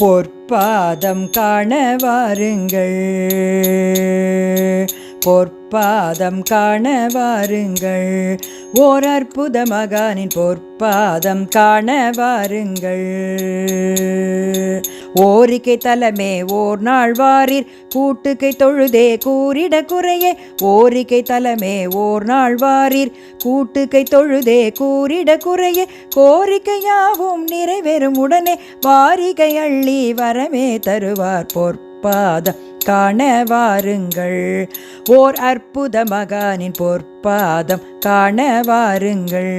பொற்பாதம் காண வாருங்கள். பொற்பாதம் காண வாருங்கள். ஓர் அற்புத மகானின் பொற்பாதம் காண வாருங்கள். ஓரிக்கை தலமே ஓர் நாள் வாரீர் கூட்டுக்கை தொழுதே கூறிட குறையே. ஓரிக்கை தலமே ஓர் நாள் வாரீர் கூட்டுக்கை தொழுதே கூறிட குறையே. கோரிக்கையாவும் நிறைவேறும் உடனே வாரிகை அள்ளி வரமே தருவார் பொற்பாதம். காண வாருங்கள். ஓர் அற்புத மகானின் பொற்பாதம் காண வாருங்கள்.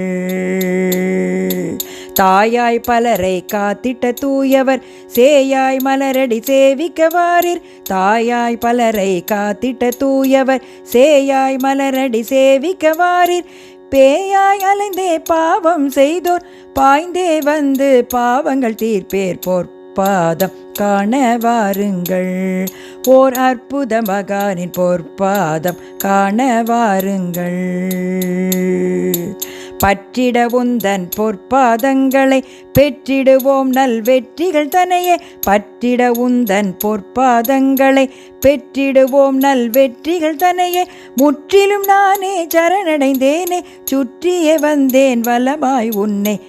தாயாய் பலரை காத்திட்ட தூயவர் சேயாய் மலரடி சேவிக்க வாரீர். தாயாய் பலரை காத்திட்ட தூயவர் சேயாய் மலரடி சேவிக்க வாரீர். பேயாய் அலைந்தே பாவம் செய்தோர் பாய்ந்தே வந்து பாவங்கள் தீர்ப்பேர் பொற்பாதம் காண வாருங்கள். ஓர் அற்புத மகானின் பொற்பாதம் காண வாருங்கள். பற்றிட உந்தன் பொற்பாதங்களை பெற்றிடுவோம். நல்வெற்றிகள் தனையே பற்றிட உந்தன் பொற்பாதங்களை பெற்றிடுவோம். நல்வெற்றிகள் தனையே முற்றிலும் நானே சரணடைந்தேனே. சுற்றியே வந்தேன் வலமாய் உன்னை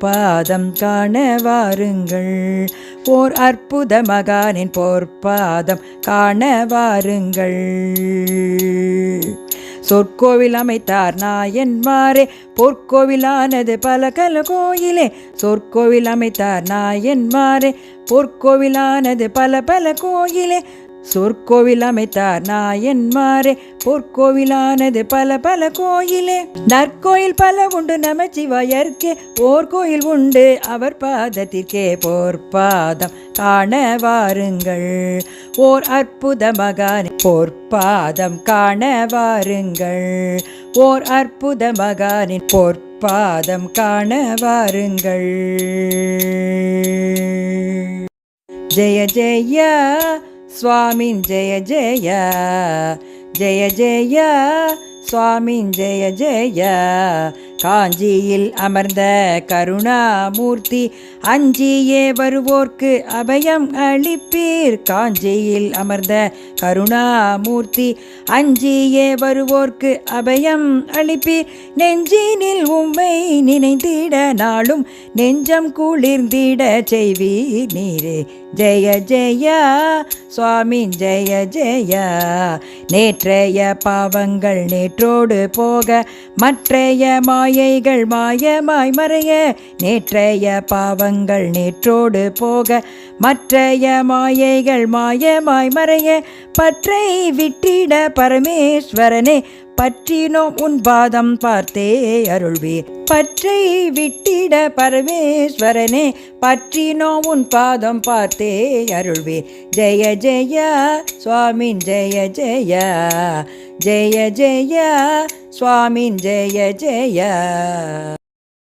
பொற்பாதம் காண வாருங்கள். ஓர் அற்புத மகானின் பொற்பாதம் காண வாருங்கள். சொற்கோவில் அமைத்தார் நாயன்மாரே பொற்கோவிலானது பல கல கோயிலே. சொற்கோவில் அமைத்தார் நாயன்மாரே பொற்கோவிலானது பல பல கோயிலே. சொற்கோவில் அமைத்தார் நாயன்மாரே. பொற்கோவிலானது பல பல கோயிலே. நற்கோயில் பல உண்டு நமச்சிவாயர்க்கே. ஓர் கோயில் உண்டு அவர் பாதத்திற்கே. பொற்பாதம் காண வாருங்கள். ஓர் அற்புத மகான். பொற்பாதம் காண வாருங்கள். ஓர் அற்புத மகானின் பொற்பாதம் காண வாருங்கள். ஜெய ஜெயா சுவாமின் ஜெய ஜெய ஜெய ஜெய சுவாமின் ஜெய ஜெய காஞ்சியில் அமர்ந்த கருணாமூர்த்தி அஞ்சியே வருவோர்க்கு அபயம் அளிப்பீர். காஞ்சியில் அமர்ந்த கருணாமூர்த்தி அஞ்சியே வருவோர்க்கு அபயம் அளிப்பீர். நெஞ்சினில் உம்மை நினைந்திட நாளும் நெஞ்சம் குளிர்ந்திட செய்வீர் நீரே ஜெய ஜெயா சுவாமி ஜெய ஜெயா. நேற்றைய பாவங்கள் நேற்றோடு போக மற்றைய மாயைகள் மாயமாய் மறைய நேற்றைய பாவங்கள் நேற்றோடு போக மற்றைய மாயைகள் மாயமாய் மறைய பற்றை விட்டிட பரமேஸ்வரனே பற்றினோ உன் பாதம் பார்த்தே அருள்வே. பற்றை விட்டிட பரமேஸ்வரனே பற்றினோ உன் பாதம் பார்த்தே அருள்வே. ஜெய ஜெய சுவாமின் ஜெய ஜெய ஜெய ஜெய சுவாமின் ஜெய ஜெய.